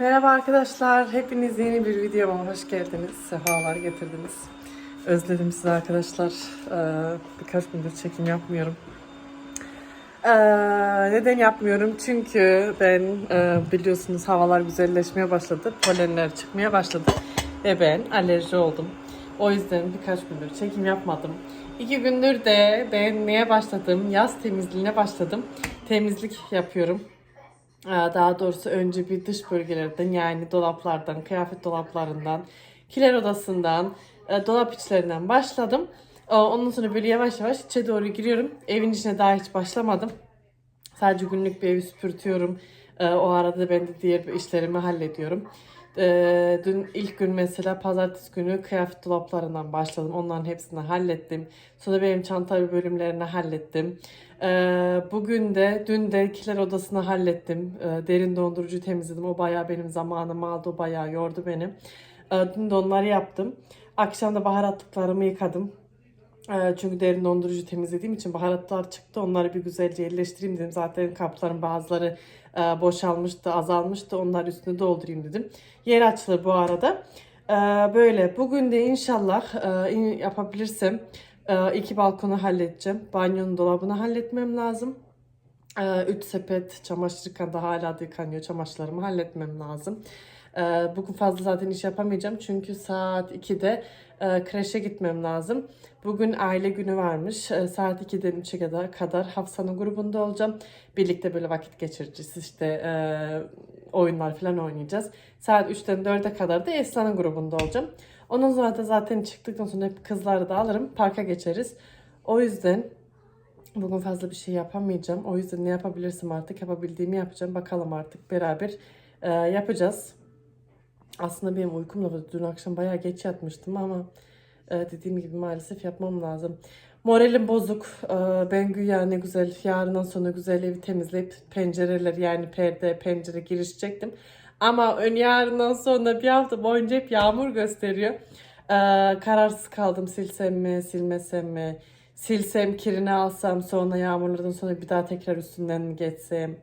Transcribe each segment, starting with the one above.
Merhaba arkadaşlar. Hepiniz yeni bir videoma hoş geldiniz. Sefalar getirdiniz. Özledim sizi arkadaşlar. Ee, birkaç gündür çekim yapmıyorum. Ee, neden yapmıyorum? Çünkü ben e, biliyorsunuz havalar güzelleşmeye başladı. Polenler çıkmaya başladı. Ve ben alerji oldum. O yüzden birkaç gündür çekim yapmadım. İki gündür de ben neye başladım? Yaz temizliğine başladım. Temizlik yapıyorum. Ee, Daha doğrusu önce bir dış bölgelerden yani dolaplardan, kıyafet dolaplarından, kiler odasından, e, dolap içlerinden başladım. Ee, Ondan sonra böyle yavaş yavaş içe doğru giriyorum. Evin içine daha hiç başlamadım. Sadece günlük bir evi süpürtüyorum. Ee, O arada da ben de diğer işlerimi hallediyorum. Ee, dün ilk gün mesela pazartesi günü kıyafet dolaplarından başladım. Onların hepsini hallettim. Sonra benim çanta bölümlerini hallettim. Ee, bugün de dün de kiler odasını hallettim. Ee, derin dondurucu temizledim. O bayağı benim zamanımı aldı. O bayağı yordu beni. Ee, dün de onları yaptım. Akşam da baharatlıklarımı yıkadım. Ee, Çünkü derin dondurucu temizlediğim için baharatlar çıktı. Onları bir güzelce yerleştireyim dedim. Zaten kapların bazıları e, boşalmıştı, azalmıştı. Onları üstüne doldurayım dedim. Yer açılır bu arada. Ee, Böyle. Bugün de inşallah e, yapabilirsem e, iki balkonu halledeceğim. Banyonun dolabını halletmem lazım. Üç sepet çamaşır yıkandı hala da yıkanıyor. Çamaşırlarımı halletmem lazım. Bugün fazla zaten iş yapamayacağım. Çünkü saat 2'de e, kreşe gitmem lazım. Bugün aile günü varmış. Ee, Saat 2'den 3'e kadar, kadar Hafsa'nın grubunda olacağım. Birlikte böyle vakit geçireceğiz. İşte e, oyunlar falan oynayacağız. Saat 3'ten 4'e kadar da Esra'nın grubunda olacağım. Ondan sonra da zaten çıktıktan sonra hep kızları da alırım. Parka geçeriz. O yüzden Bugün fazla bir şey yapamayacağım. O yüzden ne yapabilirsem artık yapabildiğimi yapacağım. Bakalım artık beraber e, yapacağız. Aslında benim uykum da vardı. Dün akşam bayağı geç yatmıştım ama e, dediğim gibi maalesef yapmam lazım. Moralim bozuk. E, ben güya ne güzel yarından sonra güzel evi temizleyip pencereler yani perde, pencere girişecektim. Ama ön yarından sonra bir hafta boyunca hep yağmur gösteriyor. E, kararsız kaldım silsem mi, silmesem mi? Silsem, kirini alsam sonra yağmurlardan sonra bir daha tekrar üstünden mi geçsem?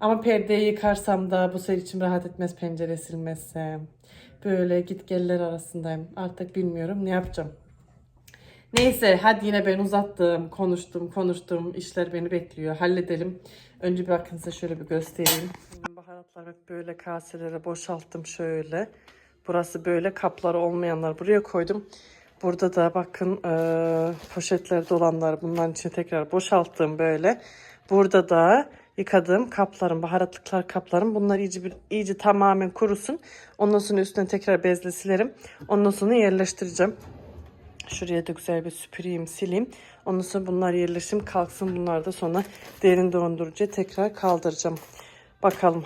Ama perdeyi yıkarsam da bu sefer içim rahat etmez pencere silmezsem. Böyle git geller arasındayım. Artık bilmiyorum ne yapacağım. Neyse hadi yine ben uzattım, konuştum, konuştum. İşler beni bekliyor. Halledelim. Önce bir bakın size şöyle bir göstereyim. Baharatları böyle kaselere boşalttım şöyle. Burası böyle kapları olmayanlar buraya koydum. Burada da bakın eee poşetlerde olanlar bunların içine tekrar boşalttım böyle. Burada da yıkadığım kaplarım, baharatlıklar kaplarım. Bunlar iyice bir, iyice tamamen kurusun. Ondan sonra üstüne tekrar bezle silerim. Ondan sonra yerleştireceğim. Şuraya da güzel bir süpüreyim, sileyim. Ondan sonra bunlar yerleşim kalksın. Bunlar da sonra derin dondurucuya tekrar kaldıracağım. Bakalım.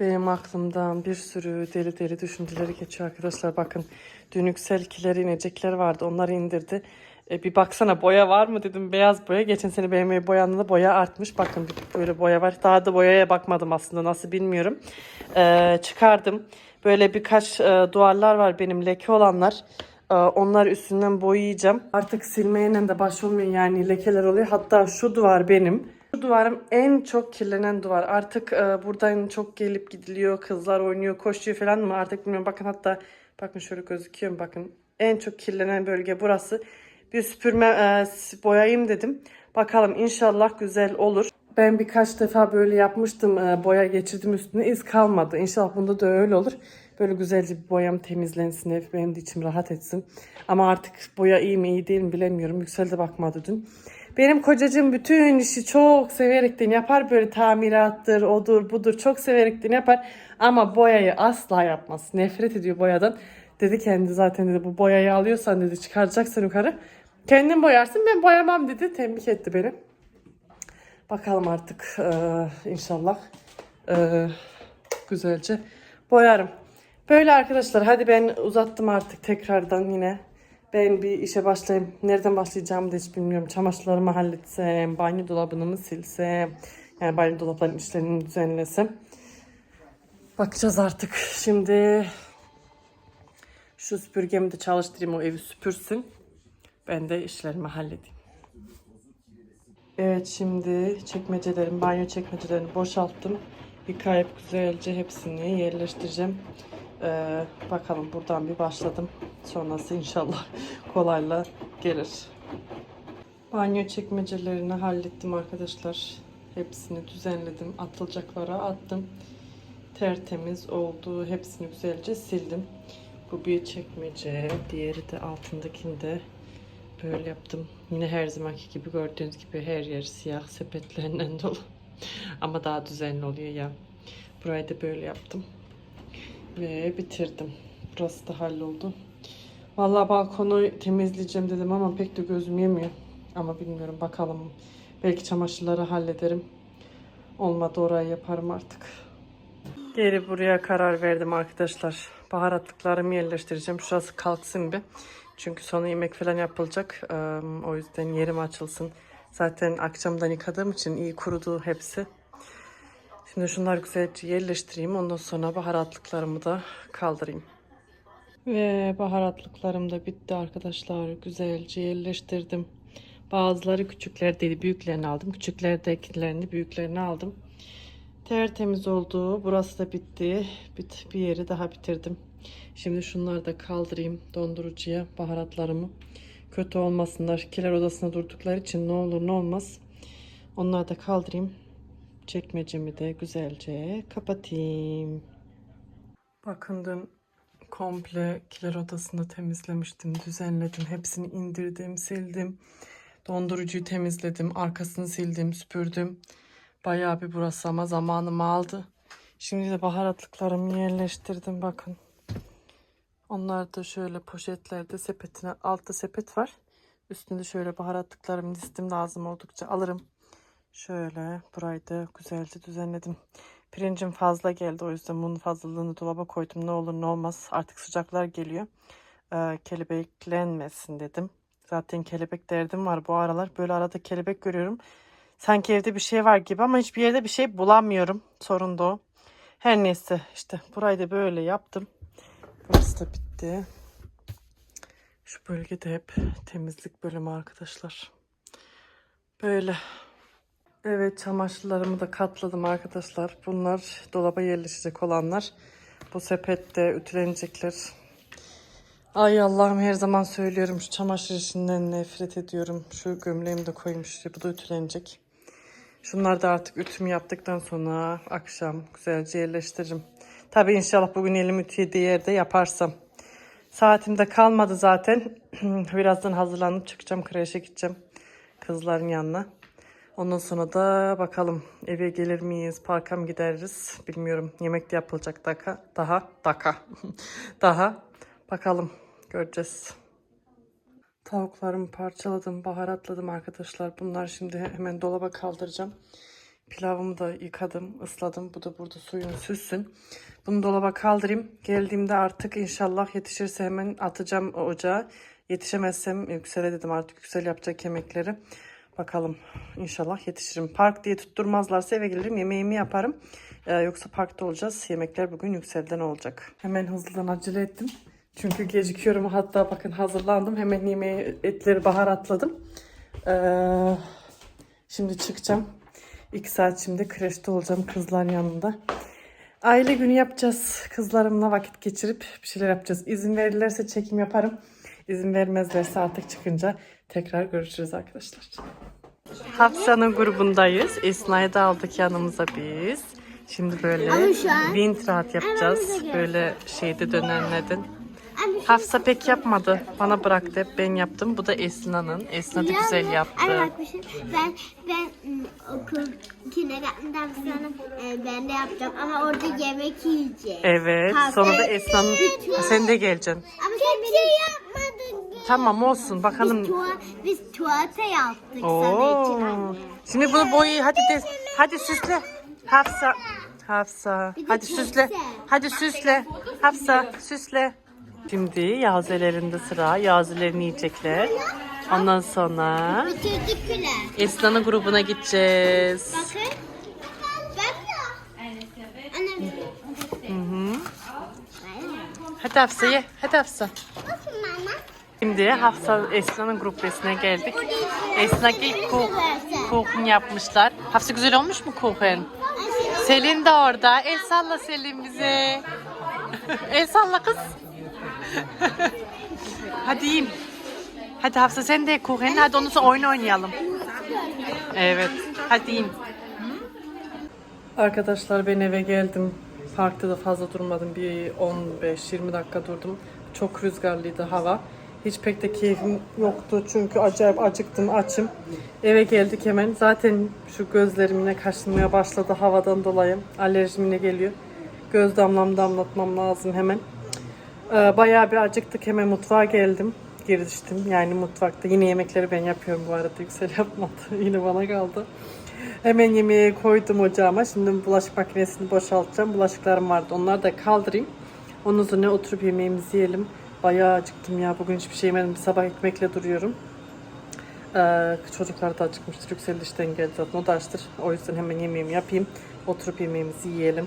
Benim aklımdan bir sürü deli deli düşünceleri geçiyor arkadaşlar. Bakın dün yükselkiler inecekler vardı. Onları indirdi. E, bir baksana boya var mı dedim. Beyaz boya. Geçen sene ev boyandığında boya artmış. Bakın böyle boya var. Daha da boyaya bakmadım aslında. Nasıl bilmiyorum. E, çıkardım. Böyle birkaç e, duvarlar var benim leke olanlar. E, onlar üstünden boyayacağım. Artık silmeyle de baş olmuyor yani lekeler oluyor. Hatta şu duvar benim. Bu duvarım en çok kirlenen duvar. Artık e, buradan çok gelip gidiliyor. Kızlar oynuyor, koşuyor falan mı? Artık bilmiyorum. Bakın hatta bakın şöyle gözüküyor mu? Bakın en çok kirlenen bölge burası. Bir süpürme e, boyayayım dedim. Bakalım inşallah güzel olur. Ben birkaç defa böyle yapmıştım. e, boya geçirdim üstüne. iz kalmadı. İnşallah bunda da öyle olur. Böyle güzelce bir boyam temizlensin. Ev benim de içim rahat etsin. Ama artık boya iyi mi iyi değil mi bilemiyorum. Yüksel de bakmadı dün. Benim kocacığım bütün işi çok severekten yapar. Böyle tamirattır, odur, budur. Çok severekten yapar. Ama boyayı asla yapmaz. Nefret ediyor boyadan. Dedi kendi zaten dedi bu boyayı alıyorsan dedi çıkaracaksın yukarı. Kendin boyarsın ben boyamam dedi. Tembih etti beni. Bakalım artık eee, inşallah eee, güzelce boyarım. Böyle arkadaşlar hadi ben uzattım artık tekrardan yine. Ben bir işe başlayayım. Nereden başlayacağımı da hiç bilmiyorum. Çamaşırlarımı halletsem, banyo dolabını mı silsem, yani banyo dolaplarının işlerini düzenlesem. Bakacağız artık. Şimdi şu süpürgemi de çalıştırayım o evi süpürsün. Ben de işlerimi halledeyim. Evet şimdi çekmecelerim, banyo çekmecelerini boşalttım. Yıkayıp güzelce hepsini yerleştireceğim. Ee, bakalım buradan bir başladım. Sonrası inşallah kolayla gelir. Banyo çekmecelerini hallettim arkadaşlar. Hepsini düzenledim. Atılacaklara attım. Tertemiz oldu. Hepsini güzelce sildim. Bu bir çekmece. Diğeri de altındakinde böyle yaptım. Yine her zamanki gibi gördüğünüz gibi her yer siyah sepetlerden dolu. Ama daha düzenli oluyor ya. Burayı da böyle yaptım. Ve bitirdim. Burası da halloldu. Vallahi balkonu temizleyeceğim dedim ama pek de gözüm yemiyor. Ama bilmiyorum bakalım. Belki çamaşırları hallederim. Olmadı orayı yaparım artık. Geri buraya karar verdim arkadaşlar. Baharatlıklarımı yerleştireceğim. Şurası kalksın bir. Çünkü sonra yemek falan yapılacak. O yüzden yerim açılsın. Zaten akşamdan yıkadığım için iyi kurudu hepsi. Şimdi şunları güzelce yerleştireyim. Ondan sonra baharatlıklarımı da kaldırayım. Ve baharatlıklarım da bitti arkadaşlar. Güzelce yerleştirdim. Bazıları küçüklerdeydi. Büyüklerini aldım. Küçüklerdekilerini büyüklerini aldım. Tertemiz oldu. Burası da bitti. Bit bir yeri daha bitirdim. Şimdi şunları da kaldırayım dondurucuya baharatlarımı. Kötü olmasınlar. Kiler odasında durdukları için ne olur ne olmaz. Onları da kaldırayım. Çekmecemi de güzelce kapatayım. Bakın dün komple kiler odasını temizlemiştim, düzenledim. Hepsini indirdim, sildim. Dondurucuyu temizledim, arkasını sildim, süpürdüm. Bayağı bir burası ama zamanımı aldı. Şimdi de baharatlıklarımı yerleştirdim bakın. Onlar da şöyle poşetlerde sepetine altta sepet var. Üstünde şöyle baharatlıklarımı listim lazım oldukça alırım. Şöyle burayı da güzelce düzenledim. Pirincim fazla geldi o yüzden bunun fazlalığını dolaba koydum. Ne olur ne olmaz artık sıcaklar geliyor. Ee, kelebeklenmesin dedim. Zaten kelebek derdim var bu aralar. Böyle arada kelebek görüyorum. Sanki evde bir şey var gibi ama hiçbir yerde bir şey bulamıyorum. Sorun da o. Her neyse işte burayı da böyle yaptım. Burası da bitti. Şu bölgede hep temizlik bölümü arkadaşlar. Böyle. Evet çamaşırlarımı da katladım arkadaşlar. Bunlar dolaba yerleşecek olanlar. Bu sepette ütülenecekler. Ay Allah'ım her zaman söylüyorum şu çamaşır işinden nefret ediyorum. Şu gömleğimi de işte bu da ütülenecek. Şunları da artık ütümü yaptıktan sonra akşam güzelce yerleştiririm. Tabii inşallah bugün elim ütüye değer de yaparsam. Saatim de kalmadı zaten. Birazdan hazırlanıp çıkacağım kreşe gideceğim. Kızların yanına. Ondan sonra da bakalım eve gelir miyiz, parka mı gideriz bilmiyorum. Yemek de yapılacak daka, daha, daka, daha. Bakalım göreceğiz. Tavuklarımı parçaladım, baharatladım arkadaşlar. Bunlar şimdi hemen dolaba kaldıracağım. Pilavımı da yıkadım, ısladım. Bu da burada suyun süssün. Bunu dolaba kaldırayım. Geldiğimde artık inşallah yetişirse hemen atacağım ocağa. Yetişemezsem yüksele dedim artık yüksel yapacak yemekleri. Bakalım inşallah yetişirim. Park diye tutturmazlarsa eve gelirim yemeğimi yaparım. Ee, yoksa parkta olacağız. Yemekler bugün yükselden olacak. Hemen hızlıdan acele ettim. Çünkü gecikiyorum. Hatta bakın hazırlandım. Hemen yemeği etleri baharatladım. Ee, şimdi çıkacağım. İki saat şimdi kreşte olacağım kızlar yanında. Aile günü yapacağız. Kızlarımla vakit geçirip bir şeyler yapacağız. İzin verirlerse çekim yaparım. İzin vermezlerse artık çıkınca tekrar görüşürüz arkadaşlar. Hafsa'nın grubundayız. Esna'yı da aldık yanımıza biz. Şimdi böyle wind rahat yapacağız. Böyle şeyde dönenledin. Hafsa pek yapmadı. Bana bıraktı hep ben yaptım. Bu da Esna'nın. Esna da güzel yaptı. bak bir şey. Ben ben ım, okul kindergarten'dan sonra e, ben de yapacağım ama orada yemek yiyeceğim. Evet. Kahve. Sonra da Esna'nın... Ha, Sen de geleceksin. Ama sen yapmadın. Tamam olsun bakalım. Biz, tuva, biz tuvalete yaptık sana Oo. için anne. Şimdi bunu boyu hadi de hadi süsle. Hafsa. Hafsa. Hadi süsle. Hadi süsle. Hafsa süsle. Şimdi yazelerinde sıra. Yazelerini yiyecekler. Ondan sonra Bitirdik. Esna'nın grubuna gideceğiz. Hadi Hafsa ye. Hadi Hafsa. Şimdi Hafsa Esna'nın grupesine geldik. Esna ilk kuh, kuhun yapmışlar. Hafsa güzel olmuş mu kuhun? Selin de orada. El salla Selin bize. El salla kız. Hadi yiyin. Hadi Hafsa sen de kuchen. Hadi ondan sonra oyun oynayalım. Evet. Hadi yiyin. Arkadaşlar ben eve geldim. Parkta da fazla durmadım. Bir 15-20 dakika durdum. Çok rüzgarlıydı hava. Hiç pek de keyfim yoktu çünkü acayip acıktım, açım. Eve geldik hemen. Zaten şu gözlerim yine kaşınmaya başladı havadan dolayı. Alerjim yine geliyor. Göz damlam damlatmam lazım hemen. Ee, bayağı bir acıktık. Hemen mutfağa geldim. Giriştim. Yani mutfakta. Yine yemekleri ben yapıyorum bu arada. Yüksel yapmadı. yine bana kaldı. Hemen yemeği koydum ocağıma. Şimdi bulaşık makinesini boşaltacağım. Bulaşıklarım vardı. Onları da kaldırayım. Ondan sonra oturup yemeğimizi yiyelim. Bayağı acıktım ya. Bugün hiçbir şey yemedim. Sabah ekmekle duruyorum. Ee, çocuklar da acıkmıştır. Yüksel işten geldi zaten. O da açtır. O yüzden hemen yemeğimi yapayım. Oturup yemeğimizi yiyelim.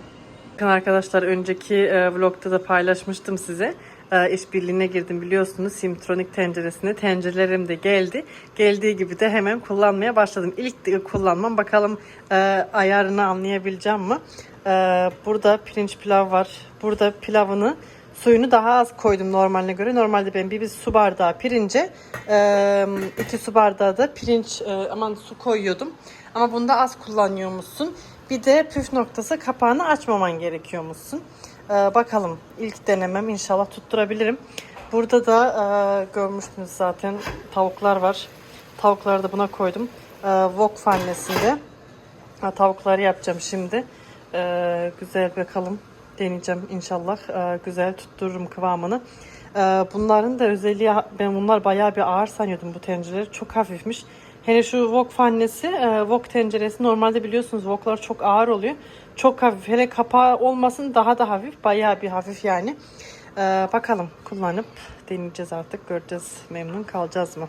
Bakın arkadaşlar önceki e, vlogda da paylaşmıştım size. E, işbirliğine girdim biliyorsunuz Simtronic tenceresine. Tencerelerim de geldi. Geldiği gibi de hemen kullanmaya başladım. İlk kullanmam bakalım e, ayarını anlayabileceğim mi? Burada pirinç pilav var. Burada pilavını suyunu daha az koydum normaline göre. Normalde ben bir, bir su bardağı pirince iki su bardağı da pirinç aman su koyuyordum. Ama bunda az kullanıyormuşsun. Bir de püf noktası kapağını açmaman gerekiyormuşsun. Ee, bakalım ilk denemem inşallah tutturabilirim. Burada da e, görmüştünüz zaten tavuklar var. Tavukları da buna koydum. E, wok fannesinde. Ha, tavukları yapacağım şimdi. Ee, güzel bakalım. Deneyeceğim inşallah. Ee, güzel tuttururum kıvamını. Ee, bunların da özelliği ben bunlar bayağı bir ağır sanıyordum bu tencereleri. Çok hafifmiş. Hele şu wok fannesi, e, wok tenceresi normalde biliyorsunuz woklar çok ağır oluyor. Çok hafif. Hele kapağı olmasın daha da hafif. Bayağı bir hafif yani. Ee, bakalım kullanıp deneyeceğiz artık. Göreceğiz memnun kalacağız mı?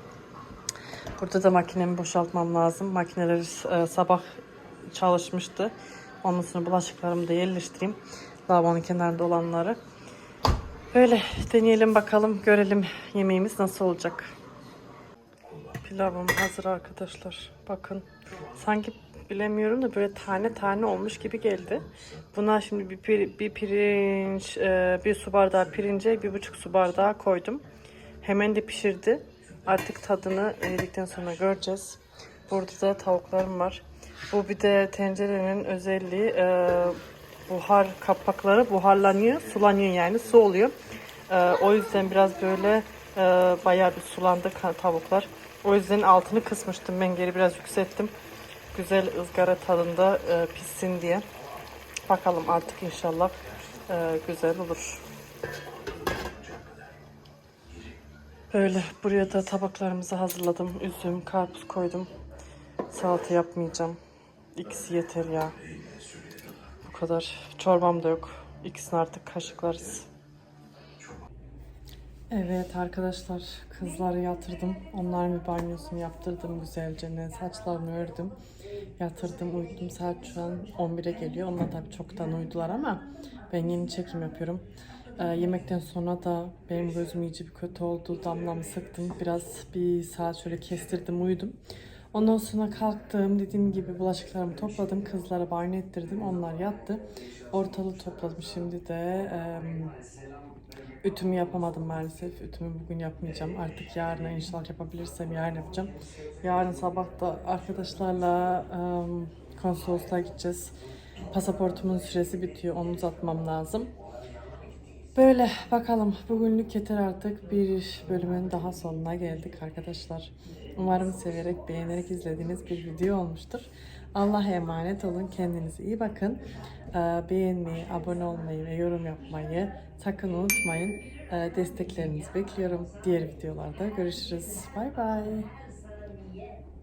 Burada da makinemi boşaltmam lazım. Makineler e, sabah çalışmıştı. Ondan sonra bulaşıklarımı da yerleştireyim. Lavabonun kenarında olanları. Böyle deneyelim bakalım. Görelim yemeğimiz nasıl olacak. Pilavım hazır arkadaşlar. Bakın. Sanki bilemiyorum da böyle tane tane olmuş gibi geldi. Buna şimdi bir, pir- bir pirinç, e, bir su bardağı pirince bir buçuk su bardağı koydum. Hemen de pişirdi. Artık tadını yedikten sonra göreceğiz. Burada da tavuklarım var. Bu bir de tencerenin özelliği e, buhar kapakları buharlanıyor, sulanıyor yani su oluyor. E, o yüzden biraz böyle bayağı bir sulandı tavuklar. O yüzden altını kısmıştım ben geri biraz yükselttim. Güzel ızgara tadında e, pişsin diye. Bakalım artık inşallah e, güzel olur. Böyle buraya da tabaklarımızı hazırladım. Üzüm, karpuz koydum. Salata yapmayacağım. İkisi yeter ya. Bu kadar. Çorbam da yok. İkisini artık kaşıklarız. Evet arkadaşlar kızları yatırdım. Onların bir banyosunu yaptırdım güzelce. Ne saçlarını ördüm. Yatırdım uyuttum. Saat şu an 11'e geliyor. Onlar tabii çoktan uyudular ama ben yeni çekim yapıyorum. Ee, yemekten sonra da benim gözüm iyice bir kötü oldu. Damlamı sıktım. Biraz bir saat şöyle kestirdim uyudum. Ondan sonra kalktım. Dediğim gibi bulaşıklarımı topladım. Kızlara banyo ettirdim. Onlar yattı. Ortalığı topladım. Şimdi de em, Ütümü yapamadım maalesef. Ütümü bugün yapmayacağım. Artık yarına inşallah yapabilirsem yarın yapacağım. Yarın sabah da arkadaşlarla um, konsolosluğa gideceğiz. Pasaportumun süresi bitiyor. Onu uzatmam lazım. Böyle bakalım. Bugünlük yeter artık. Bir bölümün daha sonuna geldik arkadaşlar. Umarım severek, beğenerek izlediğiniz bir video olmuştur. Allah'a emanet olun. Kendinize iyi bakın. Ee, Beğenmeyi, abone olmayı ve yorum yapmayı sakın unutmayın. Ee, Desteklerinizi bekliyorum. Diğer videolarda görüşürüz. Bay bay.